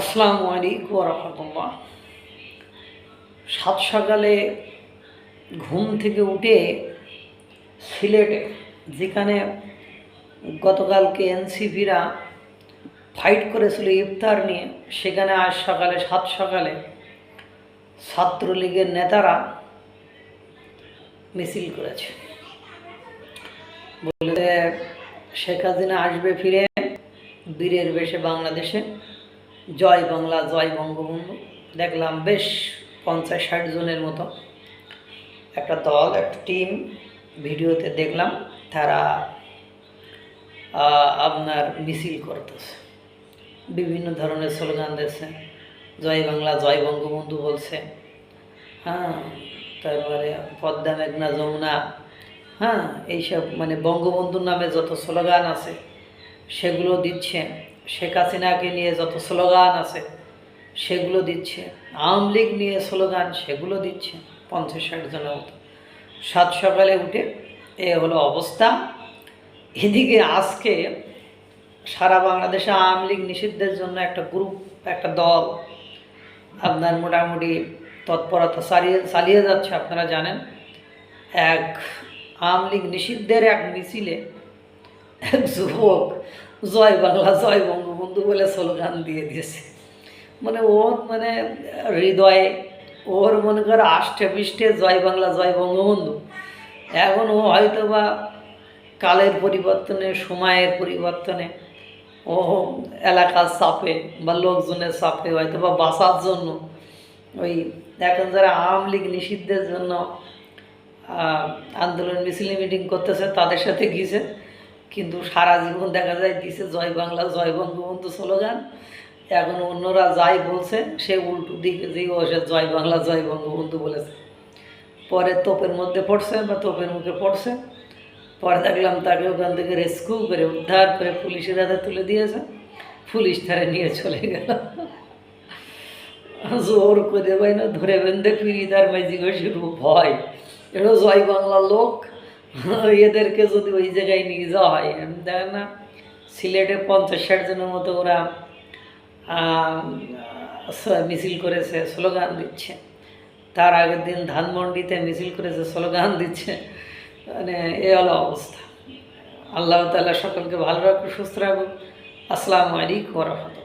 আসসালামু আলাইকুম রহমতুল্লাহ। সাত সকালে ঘুম থেকে উঠে সিলেটে, যেখানে গতকালকে এনসিপিরা ফাইট করেছিল ইফতার নিয়ে, সেখানে আজ সকালে, সাত সকালে ছাত্রলীগের নেতারা মিছিল করেছে। বলে শেখ হাসিনা আসবে ফিরে, বীরের বেশে বাংলাদেশে। জয় বাংলা, জয় বঙ্গবন্ধু। দেখলাম বেশ পঞ্চাশ ষাট জনের মতো একটা দল, একটা টিম ভিডিওতে দেখলাম। তারা আপনার মিছিল করতেছে। বিভিন্ন ধরনের স্লোগান দিচ্ছে। জয় বাংলা, জয় বঙ্গবন্ধু বলছে। হ্যাঁ তারপরে পদ্মা মেঘনা, যমুনা। হ্যাঁ এইসব মানে বঙ্গবন্ধুর নামে যত স্লোগান আছে, সেগুলো দিচ্ছে। শেখ হাসিনাকে নিয়ে যত স্লোগান আছে, সেগুলো দিচ্ছে। আওয়ামী লীগ নিয়ে স্লোগান, সেগুলো দিচ্ছে পঞ্চাশ ষাট জনের মতো। সাত সকালে উঠে এ হলো অবস্থা। এদিকে আজকে সারা বাংলাদেশে আওয়ামী লীগ নিষিদ্ধের জন্য একটা গ্রুপ একটা দল আপনার মোটামুটি তৎপরতা চালিয়ে চালিয়ে যাচ্ছে, আপনারা জানেন। এক আওয়ামী লীগ নিষিদ্ধের এক মিছিলে এক যুবক জয় বাংলা, জয় বঙ্গবন্ধু বলে স্লোগান দিয়ে দিয়েছে। মানে ওর মানে হৃদয়ে, ওর মনে করে আষ্টে পৃষ্ঠে জয় বাংলা, জয় বঙ্গবন্ধু। এখন ও হয়তো বা কালের পরিবর্তনে, সময়ের পরিবর্তনে, ও এলাকার চাপে বা লোকজনের চাপে হয়তো বা বাঁচার জন্য ওই এখন যারা আওয়ামী লীগ নিষিদ্ধের জন্য আন্দোলন, মিছিল, মিটিং করতেছে, তাদের সাথে গিয়েছে। কিন্তু সারা জীবন দেখা যায় দিছে জয় বাংলা, জয় বঙ্গবন্ধু স্লোগান। এখন অন্যরা যাই বলছে, সে উল্টো দিকে দিয়ে ও সে জয় বাংলা, জয় বঙ্গবন্ধু বলেছে। পরে তোপের মধ্যে পড়ছে বা তোপের মুখে পড়ছে। পরে দেখলাম তাকে ওখান থেকে রেস্কিউ করে, উদ্ধার করে পুলিশের হাতে তুলে দিয়েছে। পুলিশ তারা নিয়ে চলে গেল। জোর করে ভাই না ধরে বেঁধে ফিরি তার শুরু। ভয়। এটা জয় বাংলার লোক। এদেরকে যদি ওই জায়গায় নিয়ে যাওয়া হয় দেখেন না, সিলেটে পঞ্চাশ ষাট জনের মতো ওরা মিছিল করেছে, স্লোগান দিচ্ছে। তার আগের দিন ধানমন্ডিতে মিছিল করেছে, স্লোগান দিচ্ছে। মানে এ হলো অবস্থা। আল্লাহ তাআলা সকলকে ভালো রাখুক, সুস্থ রাখুক। আসসালামু আলাইকুম রহমতুল্লাহ।